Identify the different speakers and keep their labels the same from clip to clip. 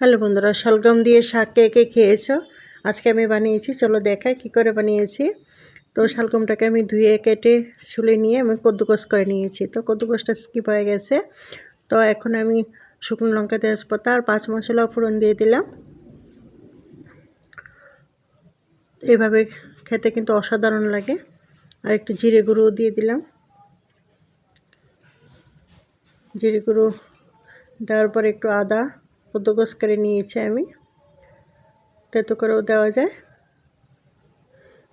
Speaker 1: Hello বন্ধুরা, শালগম দিয়ে শাক কে কে খেয়েছো? আজকে আমি বানিয়েছি, চলো দেখাই কি করে বানিয়েছি। তো শালগমটাকে আমি ধুয়ে কেটে শুলে নিয়ে আমি কদ্দুকস করে নিয়েছি। তো কদ্দুকসটা স্কিপ হয়ে গেছে। তো এখন আমি শুকনো লঙ্কা, তেজপাতা আর পাঁচ মশলা ফোড়ন দিয়ে দিলাম। এভাবে খেতে কিন্তু অসাধারণ লাগে। আর একটু জিরে গুঁড়ো দিয়ে দিলাম। জিরে গুঁড়ো দেওয়ার পর একটু আদা কদ্দুকস করে নিয়েছি আমি। তেতো করেও দেওয়া যায়।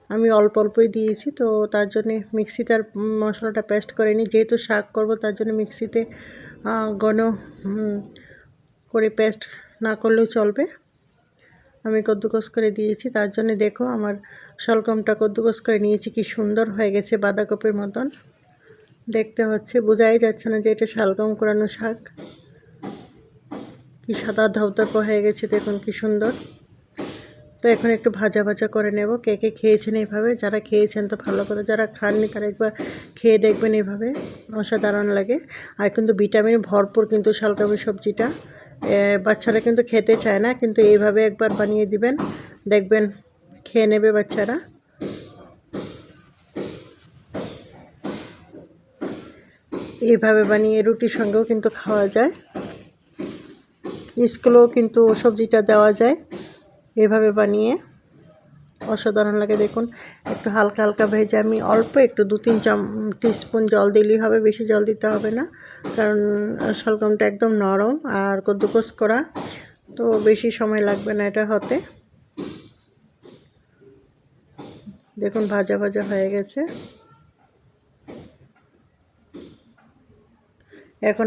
Speaker 1: আমি অল্প অল্পই দিয়েছি, তো তার জন্যে মিক্সিতে আর মশলাটা পেস্ট করে নিই যেহেতু শাক করব, তার জন্য মিক্সিতে ঘন করে পেস্ট না করলেও চলবে। আমি কদ্দুকস করে দিয়েছি, তার জন্য দেখো আমার শলকমটা কদ্দুকস করে নিয়েছি, কি সুন্দর হয়ে গেছে বাঁধাকপির মতন। দেখতে হচ্ছে, বোঝাই যাচ্ছে না যে এটা শালগম করানো শাক। কি সাদা ধপধপ হয়ে গেছে দেখুন কি সুন্দর। তো এখন একটু ভাজা ভাজা করে নেব। কে কে খেয়েছেন এইভাবে যারা খেয়েছেন তো ভালো করে যারা খাননি তারা একবার খেয়ে দেখবেন এইভাবে অসাধারণ লাগে। আর কিন্তু ভিটামিন ভরপুর কিন্তু শালকামি সবজিটা। বাচ্চারা কিন্তু খেতে চায় না, কিন্তু এইভাবে একবার বানিয়ে দিবেন। দেখবেন খেয়ে নেবে বাচ্চারা। এইভাবে বানিয়ে রুটির সঙ্গেও কিন্তু খাওয়া যায়। স্কুলেও কিন্তু সবজিটা দেওয়া যায়। এভাবে বানিয়ে অসাধারণ লাগে দেখুন। একটু হালকা হালকা ভেজে আমি অল্প একটু দু তিন চাম টিস্পুন জল দিলেই হবে, বেশি জল দিতে হবে না। কারণ শালগমটা একদম নরম আর কদ্দুকস করা, তো বেশি সময় লাগবে না এটা হতে। দেখুন ভাজা ভাজা হয়ে গেছে। এখন